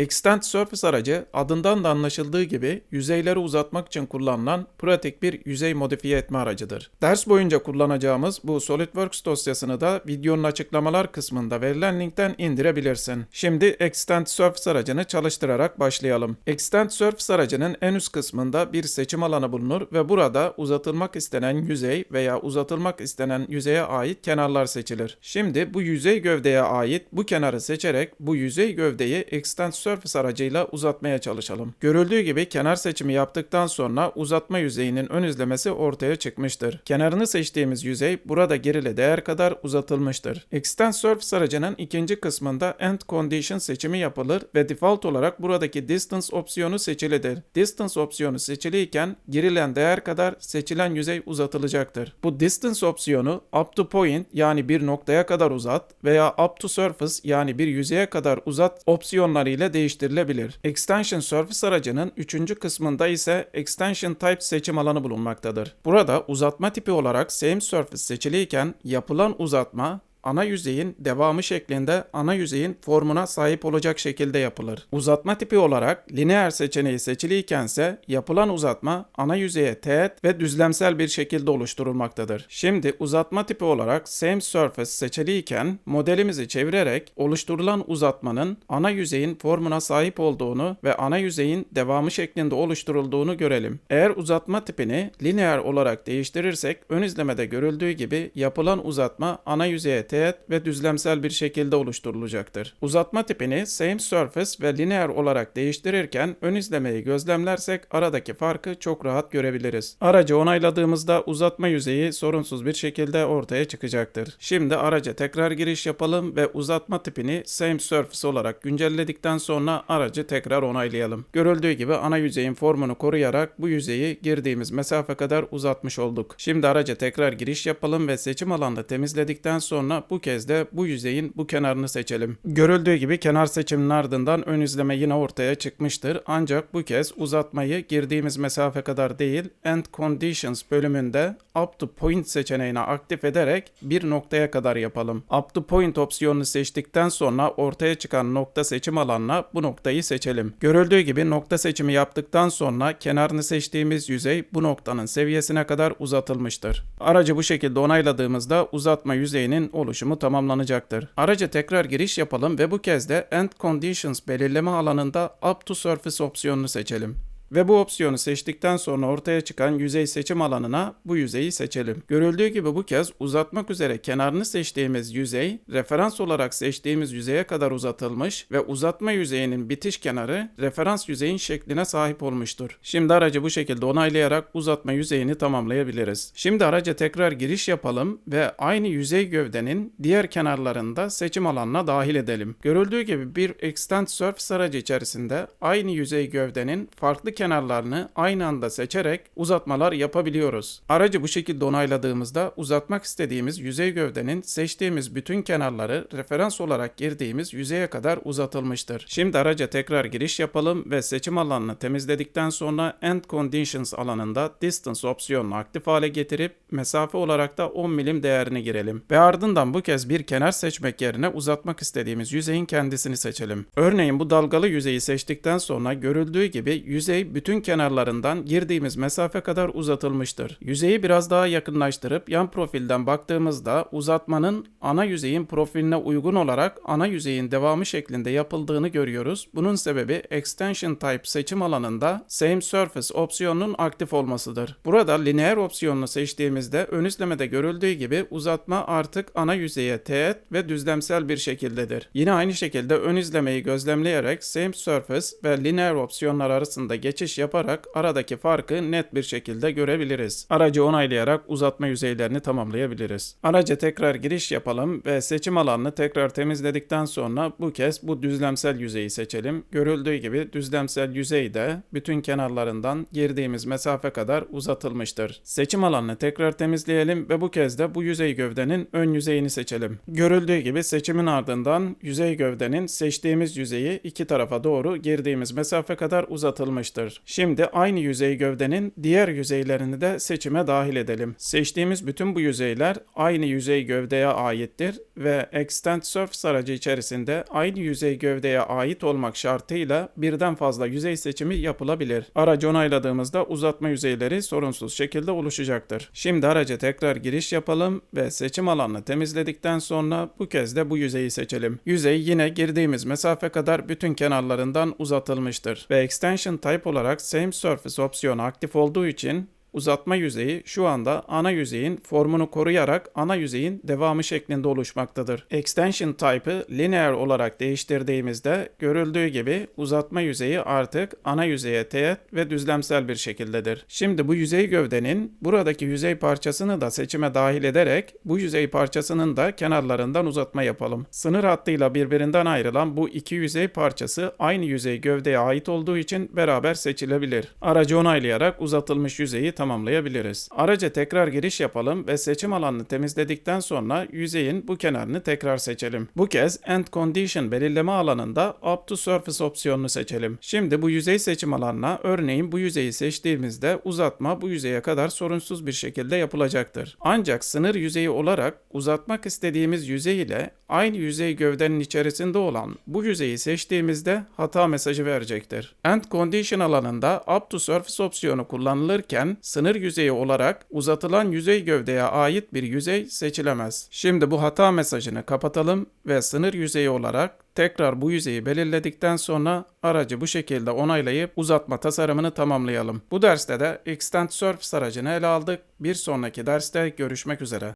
Extend Surface aracı adından da anlaşıldığı gibi yüzeyleri uzatmak için kullanılan pratik bir yüzey modifiye etme aracıdır. Ders boyunca kullanacağımız bu SolidWorks dosyasını da videonun açıklamalar kısmında verilen linkten indirebilirsin. Şimdi Extend Surface aracını çalıştırarak başlayalım. Extend Surface aracının en üst kısmında bir seçim alanı bulunur ve burada uzatılmak istenen yüzey veya uzatılmak istenen yüzeye ait kenarlar seçilir. Şimdi bu yüzey gövdeye ait bu kenarı seçerek bu yüzey gövdeyi Extend Surface aracıyla uzatmaya çalışalım. Görüldüğü gibi kenar seçimi yaptıktan sonra uzatma yüzeyinin ön izlemesi ortaya çıkmıştır. Kenarını seçtiğimiz yüzey burada gerili değer kadar uzatılmıştır. Extend Surface aracının ikinci kısmında End Condition seçimi yapılır ve default olarak buradaki Distance opsiyonu seçilidir. Distance opsiyonu seçiliyken girilen değer kadar seçilen yüzey uzatılacaktır. Bu Distance opsiyonu Up to Point yani bir noktaya kadar uzat veya Up to Surface yani bir yüzeye kadar uzat opsiyonları ile değiştirilebilir. Extension Surface aracının üçüncü kısmında ise Extension Type seçim alanı bulunmaktadır. Burada uzatma tipi olarak Same Surface seçiliyken yapılan uzatma ana yüzeyin devamı şeklinde ana yüzeyin formuna sahip olacak şekilde yapılır. Uzatma tipi olarak lineer seçeneği seçiliykense yapılan uzatma ana yüzeye teğet ve düzlemsel bir şekilde oluşturulmaktadır. Şimdi uzatma tipi olarak same surface seçiliyken modelimizi çevirerek oluşturulan uzatmanın ana yüzeyin formuna sahip olduğunu ve ana yüzeyin devamı şeklinde oluşturulduğunu görelim. Eğer uzatma tipini lineer olarak değiştirirsek ön izlemede görüldüğü gibi yapılan uzatma ana yüzeye teğet ve düzlemsel bir şekilde oluşturulacaktır. Uzatma tipini same surface ve linear olarak değiştirirken ön izlemeyi gözlemlersek aradaki farkı çok rahat görebiliriz. Aracı onayladığımızda uzatma yüzeyi sorunsuz bir şekilde ortaya çıkacaktır. Şimdi araca tekrar giriş yapalım ve uzatma tipini same surface olarak güncelledikten sonra aracı tekrar onaylayalım. Görüldüğü gibi ana yüzeyin formunu koruyarak bu yüzeyi girdiğimiz mesafe kadar uzatmış olduk. Şimdi araca tekrar giriş yapalım ve seçim alanını temizledikten sonra bu kez de bu yüzeyin bu kenarını seçelim. Görüldüğü gibi kenar seçiminin ardından ön izleme yine ortaya çıkmıştır. Ancak bu kez uzatmayı girdiğimiz mesafe kadar değil, End Conditions bölümünde Up to Point seçeneğini aktif ederek bir noktaya kadar yapalım. Up to Point opsiyonunu seçtikten sonra ortaya çıkan nokta seçim alanına bu noktayı seçelim. Görüldüğü gibi nokta seçimi yaptıktan sonra kenarını seçtiğimiz yüzey bu noktanın seviyesine kadar uzatılmıştır. Aracı bu şekilde onayladığımızda uzatma yüzeyinin oluşumu tamamlanacaktır. Araca tekrar giriş yapalım ve bu kez de End Conditions belirleme alanında Up to Surface opsiyonunu seçelim. Ve bu opsiyonu seçtikten sonra ortaya çıkan yüzey seçim alanına bu yüzeyi seçelim. Görüldüğü gibi bu kez uzatmak üzere kenarını seçtiğimiz yüzey, referans olarak seçtiğimiz yüzeye kadar uzatılmış ve uzatma yüzeyinin bitiş kenarı referans yüzeyin şekline sahip olmuştur. Şimdi aracı bu şekilde onaylayarak uzatma yüzeyini tamamlayabiliriz. Şimdi araca tekrar giriş yapalım ve aynı yüzey gövdenin diğer kenarlarında seçim alanına dahil edelim. Görüldüğü gibi bir Extend Surface aracı içerisinde aynı yüzey gövdenin farklı kenarlarını aynı anda seçerek uzatmalar yapabiliyoruz. Aracı bu şekilde onayladığımızda uzatmak istediğimiz yüzey gövdenin seçtiğimiz bütün kenarları referans olarak girdiğimiz yüzeye kadar uzatılmıştır. Şimdi araca tekrar giriş yapalım ve seçim alanını temizledikten sonra End Conditions alanında Distance opsiyonunu aktif hale getirip mesafe olarak da 10 milim değerini girelim. Ve ardından bu kez bir kenar seçmek yerine uzatmak istediğimiz yüzeyin kendisini seçelim. Örneğin bu dalgalı yüzeyi seçtikten sonra görüldüğü gibi yüzey bütün kenarlarından girdiğimiz mesafe kadar uzatılmıştır. Yüzeyi biraz daha yakınlaştırıp yan profilden baktığımızda uzatmanın ana yüzeyin profiline uygun olarak ana yüzeyin devamı şeklinde yapıldığını görüyoruz. Bunun sebebi Extension Type seçim alanında Same Surface opsiyonunun aktif olmasıdır. Burada lineer opsiyonunu seçtiğimizde ön izlemede görüldüğü gibi uzatma artık ana yüzeye teğet ve düzlemsel bir şekildedir. Yine aynı şekilde ön izlemeyi gözlemleyerek Same Surface ve lineer opsiyonlar arasında geçiş yaparak aradaki farkı net bir şekilde görebiliriz. Aracı onaylayarak uzatma yüzeylerini tamamlayabiliriz. Araca tekrar giriş yapalım ve seçim alanını tekrar temizledikten sonra bu kez bu düzlemsel yüzeyi seçelim. Görüldüğü gibi düzlemsel yüzey de bütün kenarlarından girdiğimiz mesafe kadar uzatılmıştır. Seçim alanını tekrar temizleyelim ve bu kez de bu yüzey gövdenin ön yüzeyini seçelim. Görüldüğü gibi seçimin ardından yüzey gövdenin seçtiğimiz yüzeyi iki tarafa doğru girdiğimiz mesafe kadar uzatılmıştır. Olacaktır. Şimdi aynı yüzey gövdenin diğer yüzeylerini de seçime dahil edelim. Seçtiğimiz bütün bu yüzeyler aynı yüzey gövdeye aittir ve Extend Surface aracı içerisinde aynı yüzey gövdeye ait olmak şartıyla birden fazla yüzey seçimi yapılabilir. Aracı onayladığımızda uzatma yüzeyleri sorunsuz şekilde oluşacaktır. Şimdi araca tekrar giriş yapalım ve seçim alanını temizledikten sonra bu kez de bu yüzeyi seçelim. Yüzey yine girdiğimiz mesafe kadar bütün kenarlarından uzatılmıştır ve Extension Type olarak Same Surface opsiyonu aktif olduğu için Uzatma yüzeyi şu anda ana yüzeyin formunu koruyarak ana yüzeyin devamı şeklinde oluşmaktadır. Extension type'ı linear olarak değiştirdiğimizde görüldüğü gibi uzatma yüzeyi artık ana yüzeye teğet ve düzlemsel bir şekildedir. Şimdi bu yüzey gövdenin buradaki yüzey parçasını da seçime dahil ederek bu yüzey parçasının da kenarlarından uzatma yapalım. Sınır hattıyla birbirinden ayrılan bu iki yüzey parçası aynı yüzey gövdeye ait olduğu için beraber seçilebilir. Aracı onaylayarak uzatılmış yüzeyi tamamlayabiliriz. Araca tekrar giriş yapalım ve seçim alanını temizledikten sonra yüzeyin bu kenarını tekrar seçelim. Bu kez End Condition belirleme alanında Up to Surface opsiyonunu seçelim. Şimdi bu yüzey seçim alanına örneğin bu yüzeyi seçtiğimizde uzatma bu yüzeye kadar sorunsuz bir şekilde yapılacaktır. Ancak sınır yüzeyi olarak uzatmak istediğimiz yüzey ile aynı yüzey gövdenin içerisinde olan bu yüzeyi seçtiğimizde hata mesajı verecektir. End Condition alanında Up to Surface opsiyonu kullanılırken sınır yüzeyi olarak uzatılan yüzey gövdeye ait bir yüzey seçilemez. Şimdi bu hata mesajını kapatalım ve sınır yüzeyi olarak tekrar bu yüzeyi belirledikten sonra aracı bu şekilde onaylayıp uzatma tasarımını tamamlayalım. Bu derste de Extend Surface aracını ele aldık. Bir sonraki derste görüşmek üzere.